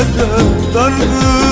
sözlere Dargınım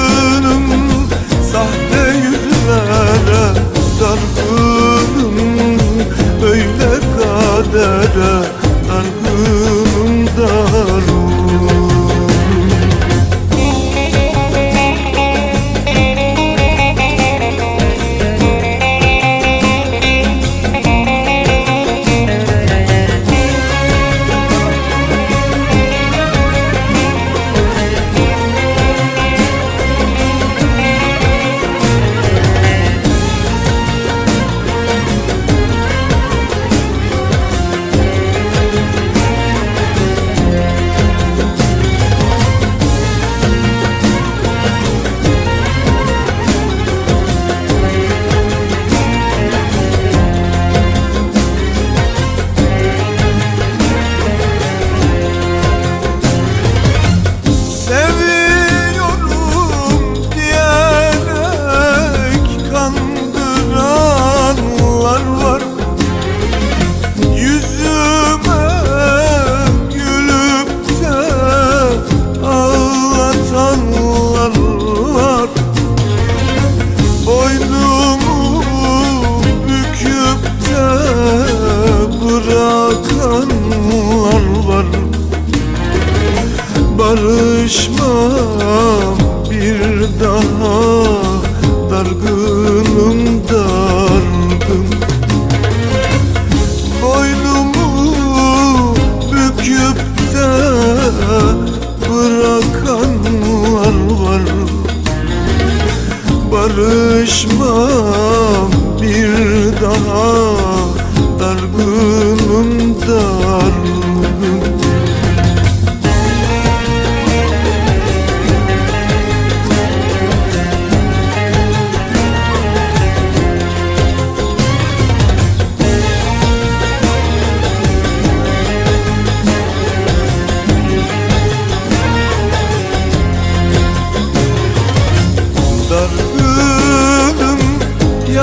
Barışmam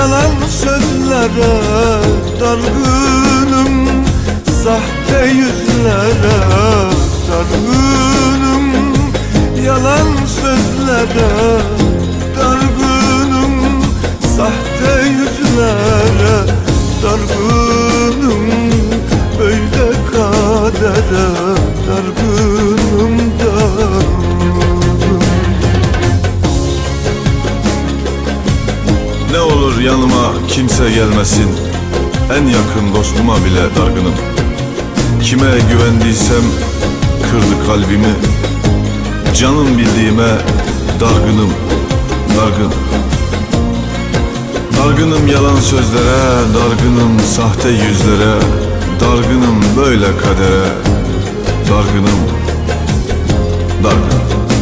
yalan sözlere Dargınım sahte yüzlere Dargınım yalan sözlere Dargınım sahte yüzlere Dargınım böyle kadere Dargınım dargınım olur yanıma kimse gelmesin. En yakın dostuma bile dargınım. Kime güvendiysem kırdı kalbimi. Canım bildiğime dargınım Dargın. Dargınım yalan sözlere Dargınım sahte yüzlere. Dargınım böyle kadere Dargınım Dargın